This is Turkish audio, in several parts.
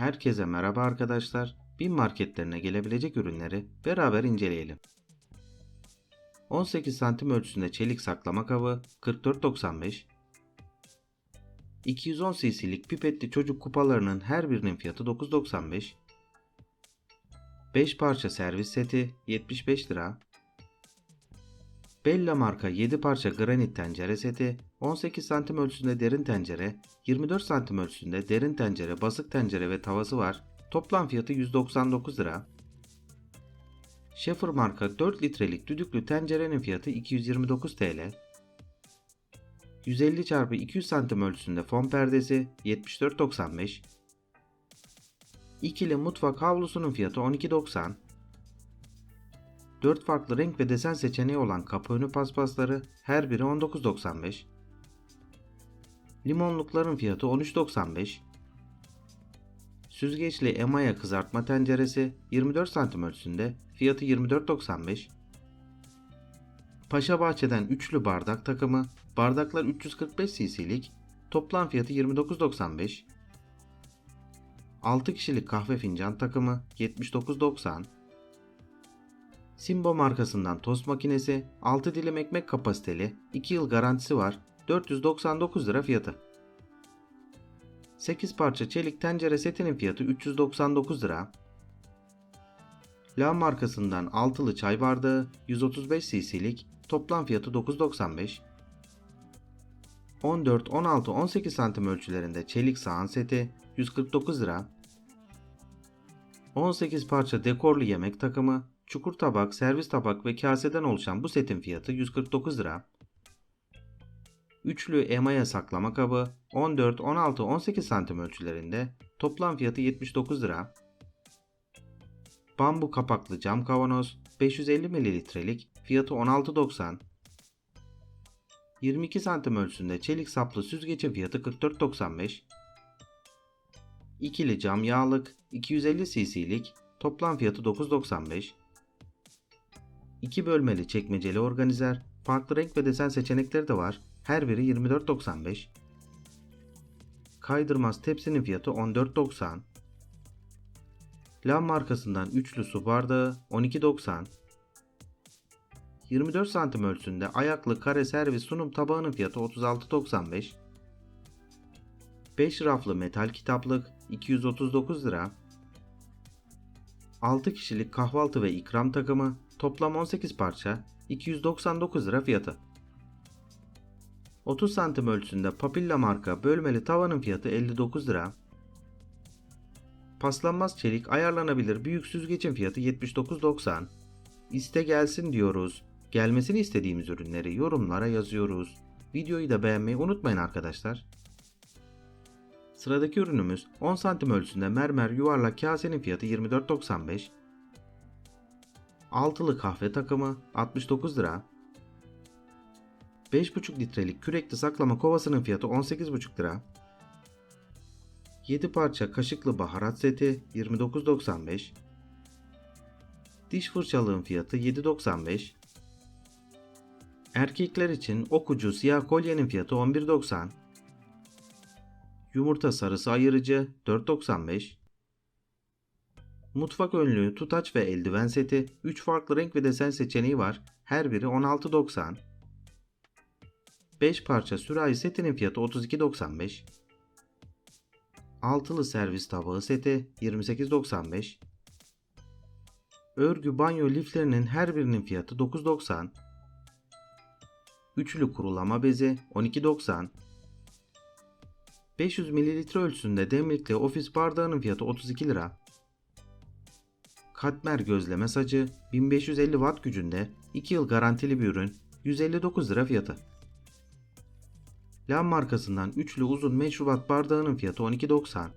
Herkese merhaba arkadaşlar. Bin marketlerine gelebilecek ürünleri beraber inceleyelim. 18 santim ölçüsünde çelik saklama kabı 44.95 210 cc'lik pipetli çocuk kupalarının her birinin fiyatı 9.95 5 parça servis seti 75 lira Bella marka 7 parça granit tencere seti 18 santim ölçüsünde derin tencere 24 santim ölçüsünde derin tencere basık tencere ve tavası var. Toplam fiyatı 199 lira. Schaefer marka 4 litrelik düdüklü tencerenin fiyatı 229 TL 150 x 200 santim ölçüsünde fon perdesi 74.95 İkili mutfak havlusunun fiyatı 12.90 4 farklı renk ve desen seçeneği olan kapı önü paspasları her biri 19.95 Limonlukların fiyatı 13.95 Süzgeçli emaya kızartma tenceresi 24 santim ölçüsünde fiyatı 24.95 Paşa Bahçe'den üçlü bardak takımı bardaklar 345 cc'lik toplam fiyatı 29.95 6 kişilik kahve fincan takımı 79.90 Simbo markasından tost makinesi 6 dilim ekmek kapasiteli 2 yıl garantisi var 499 lira fiyatı. 8 parça çelik tencere setinin fiyatı 399 lira. La markasından altılı çay bardağı 135 cc'lik toplam fiyatı 9.95. 14, 16, 18 santim ölçülerinde çelik sahan seti 149 lira. 18 parça dekorlu yemek takımı, çukur tabak, servis tabak ve kaseden oluşan bu setin fiyatı 149 lira. Üçlü emaya saklama kabı 14, 16, 18 santim ölçülerinde toplam fiyatı 79 lira. Bambu kapaklı cam kavanoz 550 mililitrelik fiyatı 16.90. 22 santim ölçüsünde çelik saplı süzgecin fiyatı 44.95. İkili cam yağlık 250 cc'lik toplam fiyatı 9.95. 2 bölmeli çekmeceli organizer farklı renk ve desen seçenekleri de var. Her biri 24.95. Kaydırmaz tepsinin fiyatı 14.90. Lam markasından üçlü su bardağı 12.90. 24 santim ölçüsünde ayaklı kare servis sunum tabağının fiyatı 36.95. 5 raflı metal kitaplık 239 lira. 6 kişilik kahvaltı ve ikram takımı toplam 18 parça 299 lira fiyatı. 30 santim ölçüsünde Papilla marka bölmeli tavanın fiyatı 59 lira. Paslanmaz çelik ayarlanabilir büyük süzgecin fiyatı 79.90. İste gelsin diyoruz. Gelmesini istediğimiz ürünleri yorumlara yazıyoruz. Videoyu da beğenmeyi unutmayın arkadaşlar. Sıradaki ürünümüz 10 santim ölçüsünde mermer yuvarlak kasenin fiyatı 24.95. Altılı kahve takımı 69 lira. 5,5 litrelik kürekli saklama kovasının fiyatı 18,5 lira. 7 parça kaşıklı baharat seti 29.95. Diş fırçalığın fiyatı 7.95. Erkekler için okucu siyah kolyenin fiyatı 11.90. Yumurta sarısı ayırıcı 4.95. Mutfak önlüğü, tutaç ve eldiven seti 3 farklı renk ve desen seçeneği var. Her biri 16.90. 5 parça sürahi setinin fiyatı 32.95. Altılı servis tabağı seti 28.95. Örgü banyo liflerinin her birinin fiyatı 9.90. Üçlü kurulama bezi 12.90. 500 ml ölçüsünde demlikli ofis bardağının fiyatı 32 lira. Katmer gözleme sacı 1550 watt gücünde 2 yıl garantili bir ürün 159 lira fiyatı. Lam markasından üçlü uzun meşrubat bardağının fiyatı 12.90.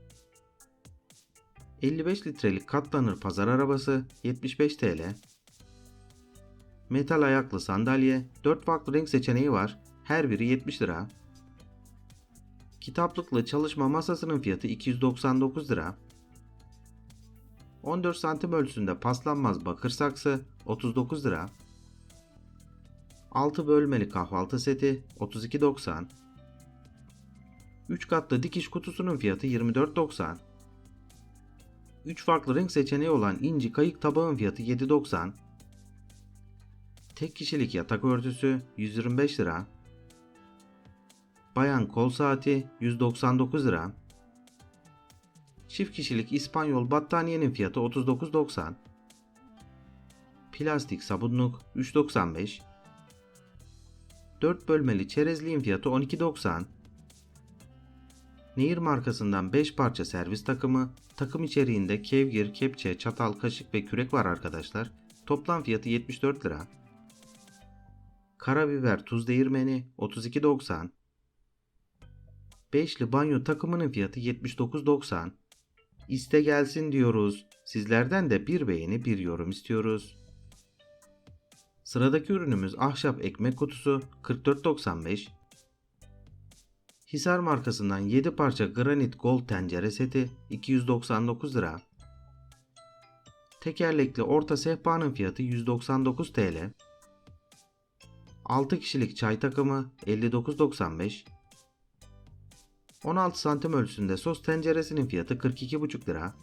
55 litrelik katlanır pazar arabası 75 TL. Metal ayaklı sandalye 4 farklı renk seçeneği var. Her biri 70 lira. Kitaplıklı çalışma masasının fiyatı 299 lira. 14 santim ölçüsünde paslanmaz bakır saksı 39 lira. 6 bölmeli kahvaltı seti 32.90. 3 katlı dikiş kutusunun fiyatı 24.90. 3 farklı renk seçeneği olan inci kayık tabağın fiyatı 7.90. Tek kişilik yatak örtüsü 125 lira. Bayan kol saati 199 lira. Çift kişilik İspanyol battaniyenin fiyatı 39.90. Plastik sabunluk 3.95. 4 bölmeli çerezliğin fiyatı 12.90. Nehir markasından 5 parça servis takımı, takım içeriğinde kevgir, kepçe, çatal, kaşık ve kürek var arkadaşlar. Toplam fiyatı 74 lira. Karabiber tuz değirmeni 32.90. Beşli banyo takımının fiyatı 79.90. İste gelsin diyoruz. Sizlerden de bir beğeni bir yorum istiyoruz. Sıradaki ürünümüz ahşap ekmek kutusu 44.95. Hisar markasından 7 parça granit gold tencere seti 299 lira. Tekerlekli orta sehpanın fiyatı 199 TL. 6 kişilik çay takımı 59.95. 16 santim ölçüsünde sos tenceresinin fiyatı 42,5 lira.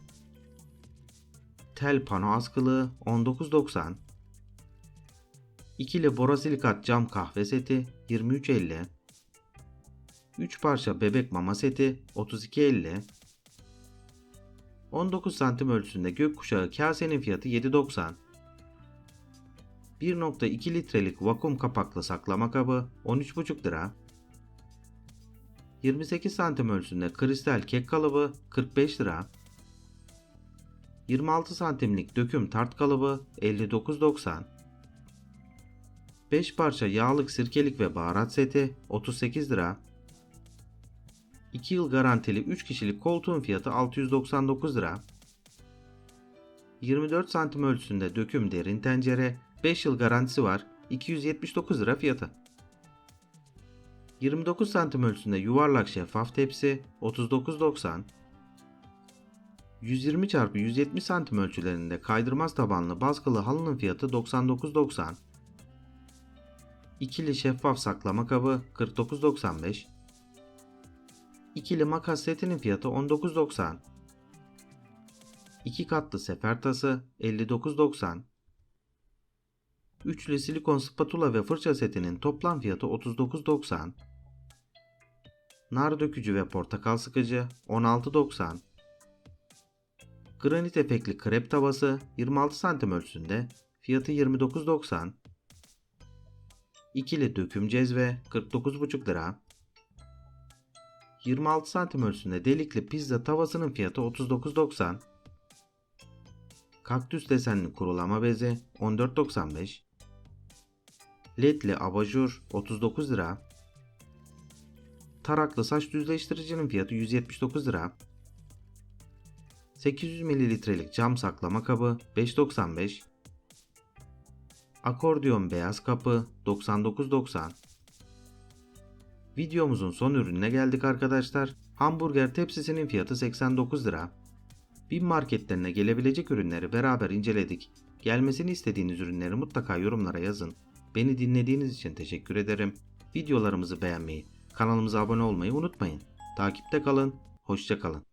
Tel pano askılığı 19.90. İkili borosilikat cam kahve seti 23.50. 3 parça bebek mama seti 32.50. 19 santim ölçüsünde gökkuşağı kasenin fiyatı 7.90. 1.2 litrelik vakum kapaklı saklama kabı 13,5 lira. 28 santim ölçüsünde kristal kek kalıbı 45 lira. 26 santimlik döküm tart kalıbı 59.90. 5 parça yağlık sirkelik ve baharat seti 38 lira. 2 yıl garantili 3 kişilik koltuğun fiyatı 699 lira. 24 santim ölçüsünde döküm derin tencere 5 yıl garantisi var 279 lira fiyatı. 29 santim ölçüsünde yuvarlak şeffaf tepsi 39.90 120 x 170 santim ölçülerinde kaydırmaz tabanlı baskılı halının fiyatı 99.90 İkili şeffaf saklama kabı 49.95 İkili makas setinin fiyatı 19.90 2 katlı sefer tası 59.90 Üçlü silikon spatula ve fırça setinin toplam fiyatı 39.90 Nar dökücü ve portakal sıkıcı 16.90 Granit efekli krep tavası 26 santim ölçüsünde fiyatı 29.90 İkili döküm cezve 49,5 lira. 26 santim ölçüsünde delikli pizza tavasının fiyatı 39.90 Kaktüs desenli kurulama bezi 14.95 Ledli abajur 39 lira Taraklı saç düzleştiricinin fiyatı 179 lira 800 mililitrelik cam saklama kabı 5.95 Akordiyon beyaz kapı 99.90 Videomuzun son ürününe geldik arkadaşlar. Hamburger tepsisinin fiyatı 89 lira. Bin marketlerine gelebilecek ürünleri beraber inceledik. Gelmesini istediğiniz ürünleri mutlaka yorumlara yazın. Beni dinlediğiniz için teşekkür ederim. Videolarımızı beğenmeyi, kanalımıza abone olmayı unutmayın. Takipte kalın, hoşça kalın.